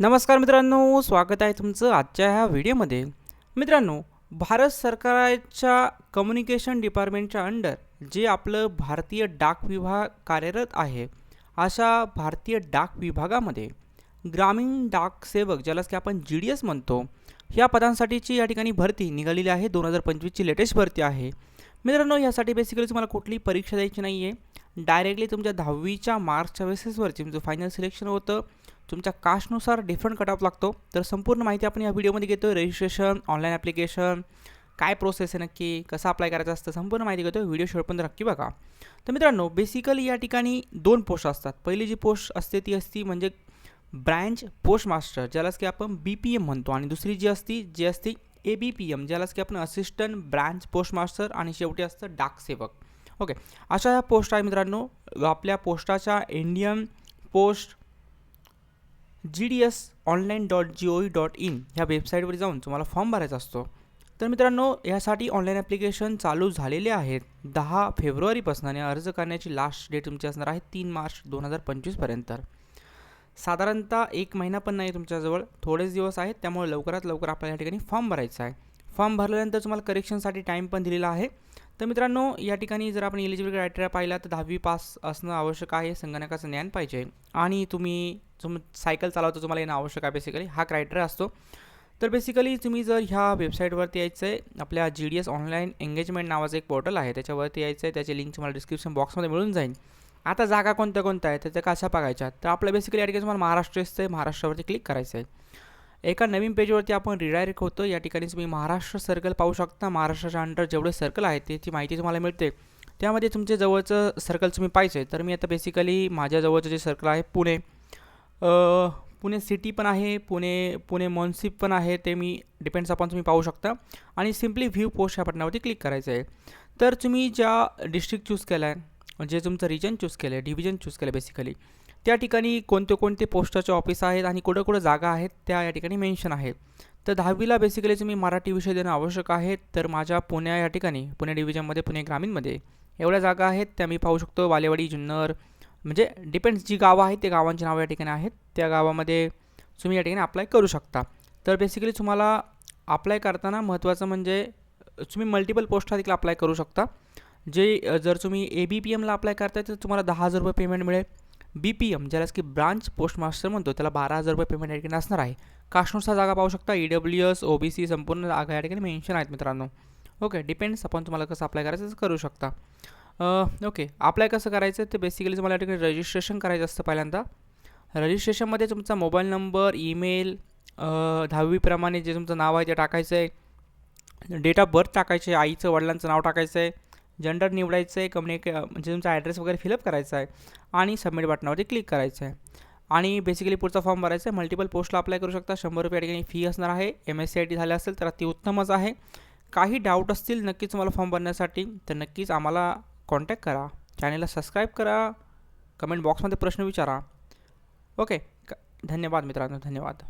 नमस्कार मित्रांनो स्वागत आहे तुमचं आजच्या ह्या व्हिडिओमध्ये. मित्रांनो भारत सरकारच्या कम्युनिकेशन डिपार्टमेंटच्या अंडर जे आपलं भारतीय डाक विभाग कार्यरत आहे अशा भारतीय डाक विभागामध्ये ग्रामीण डाक सेवक ज्यालाच की आपण जी डी एस म्हणतो ह्या पदांसाठीची या ठिकाणी भरती निघालेली आहे. दोन हजार पंचवीसची लेटेस्ट भरती आहे. मित्रांनो यासाठी बेसिकली तुम्हाला कुठली परीक्षा द्यायची नाही आहे डायरेक्टली तुमच्या दहावीच्या मार्क्सच्या बेसिसवरची तुमचं फायनल सिलेक्शन होतं. तुमच्या कास्टनुसार डिफरंट कट ऑफ लागतो. तर संपूर्ण माहिती आपण या व्हिडिओमध्ये घेतो रजिस्ट्रेशन ऑनलाईन ॲप्लिकेशन काय प्रोसेस आहे नक्की कसं अप्लाय करायचं असतं संपूर्ण माहिती घेतो व्हिडिओ शेवटपर्यंत नक्की बघा. तर मित्रांनो बेसिकली या ठिकाणी दोन पोस्ट असतात. पहिली जी पोस्ट असते ती असती म्हणजे ब्रँच पोस्ट मास्टर ज्यालाच की आपण बी पी एम म्हणतो. आणि दुसरी जी असती जी असती ए बी पी एम ज्यालाच की आपण असिस्टंट ब्रँच पोस्ट मास्टर आणि शेवटी असतं डाक सेवक. ओके अशा ह्या पोस्ट आहे मित्रांनो. आपल्या पोस्टाच्या Indian post G D S online dot G O V dot in ह्या वेबसाईटवर जाऊन तुम्हाला फॉर्म भरायचा असतो. तर मित्रांनो यासाठी ऑनलाईन ॲप्लिकेशन चालू झालेले आहेत. दहा फेब्रुवारीपासून आणि अर्ज करण्याची लास्ट डेट तुमची असणार आहे तीन मार्च दोन हजार पंचवीसपर्यंत. साधारणतः एक महिना पण नाही तुमच्याजवळ थोडेच दिवस आहेत त्यामुळे लवकरात लवकर आपल्याला या ठिकाणी फॉर्म भरायचा आहे. फॉर्म भरल्यानंतर तुम्हाला करेक्शनसाठी टाईम पण दिलेला आहे. तर मित्रांनो या ठिकाणी जर आपण एलिजिबल क्रायटेरिया पाहिला तर दहावी पास असणं आवश्यक आहे संगणकाचं ज्ञान पाहिजे. आणि तुम्ही तुम सायकल चालवतो तुम्हाला येणं आवश्यक आहे बेसिकली हा क्रायटेरिया असतो. तर बेसिकली तुम्ही जर ह्या वेबसाईटवरती यायचं आहे आपल्या G D S online engagement नावाचं एक पोर्टल आहे. त्याच्यावरती यायचं आहे त्याची लिंक तुम्हाला डिस्क्रिप्शन बॉक्समध्ये मिळून जाईल. आता जागा कोणत्या कोणत्या आहेत त्याच्या कशा बघायच्या तर आपल्या बेसिकली या ठिकाणी तुम्हाला महाराष्ट्र आहे महाराष्ट्रावरती क्लिक करायचं आहे एका नवीन पेजवरती आपण रिडायरेक्ट होतो. या ठिकाणी तुम्ही महाराष्ट्र सर्कल पाहू शकता. महाराष्ट्राच्या अंडर जेवढे सर्कल आहेत त्याची माहिती तुम्हाला मिळते. त्यामध्ये तुमच्या जवळचं सर्कल तुम्ही पाहिजे तर मी आता बेसिकली माझ्या जवळचं जे सर्कल आहे पुणे. पुणे सिटी पण आहे पुणे पुणे मॉन्सिप पण आहे ते मी डिपेंड्स आपण तुम्ही पाहू शकता. आणि सिम्पली व्ह्यू पोस्ट ह्या बटनावरती क्लिक करायचं आहे तर तुम्ही ज्या डिस्ट्रिक्ट चूज केला आहे जे तुमचं रिजन चूज केलं आहे डिव्हिजन चूज केलं आहे बेसिकली त्या ठिकाणी कोणते कोणते पोस्टाचे ऑफिस आहेत आणि कुठं कुठं जागा आहेत त्या या ठिकाणी मेन्शन आहेत तर दहावीला बेसिकली तुम्ही मराठी विषय देणं आवश्यक आहे. तर माझ्या पुण्या या ठिकाणी पुणे डिव्हिजनमध्ये पुणे ग्रामीणमध्ये एवढ्या जागा आहेत. त्या मी पाहू शकतो. वालेवाडी जुन्नर म्हणजे डिपेंड्स जी गावं आहेत ते गावांची नावं या ठिकाणी आहेत. त्या गावामध्ये तुम्ही या ठिकाणी अप्लाय करू शकता. तर बेसिकली तुम्हाला अप्लाय करताना महत्त्वाचं म्हणजे तुम्ही मल्टिपल पोस्टला देखील अप्लाय करू शकता. जे जर तुम्ही ए बी पी एमला अप्लाय करताय तर तुम्हाला दहा हजार रुपये पेमेंट मिळेल. बी पी एम ज्यालाच की ब्रांच पोस्ट मास्टर म्हणतो त्याला बारा हजार रुपये पेमेंट या ठिकाणी असणार आहे. कास्टनुसार जागा पाहू शकता. E W S O B C संपूर्ण जागा या ठिकाणी मेन्शन आहेत मित्रांनो. ओके डिपेंड्स आपण तुम्हाला कसं अप्लाय करायचं तसं करू शकता. ओके अप्लाय कसं करायचं ते बेसिकली तुम्हाला या ठिकाणी रजिस्ट्रेशन करायचं असतं पहिल्यांदा. रजिस्ट्रेशनमध्ये तुमचा मोबाईल नंबर ईमेल दहावीप्रमाणे जे तुमचं नाव आहे ते टाकायचं आहे डेट ऑफ बर्थ टाकायचे आईचं वडिलांचं नाव टाकायचं आहे जेंडर निवडायचं आहे कम्युनिके म्हणजे तुमचा ॲड्रेस वगैरे फिलअप करायचा आहे आणि सबमिट बटनावरती क्लिक करायचं आहे आणि बेसिकली पुढचा फॉर्म भरायचा आहे मल्टिपल पोस्टला अप्लाय करू शकता. शंभर रुपये ठिकाणी फी असणार आहे. M S C I T झाले असेल तर ती उत्तमच आहे. काही डाऊट असतील नक्कीच तुम्हाला फॉर्म भरण्यासाठी तर नक्कीच आम्हाला कॉन्टॅक्ट करा. चॅनलला सबस्क्राईब करा. कमेंट बॉक्समध्ये प्रश्न विचारा. ओके धन्यवाद मित्रांनो. धन्यवाद.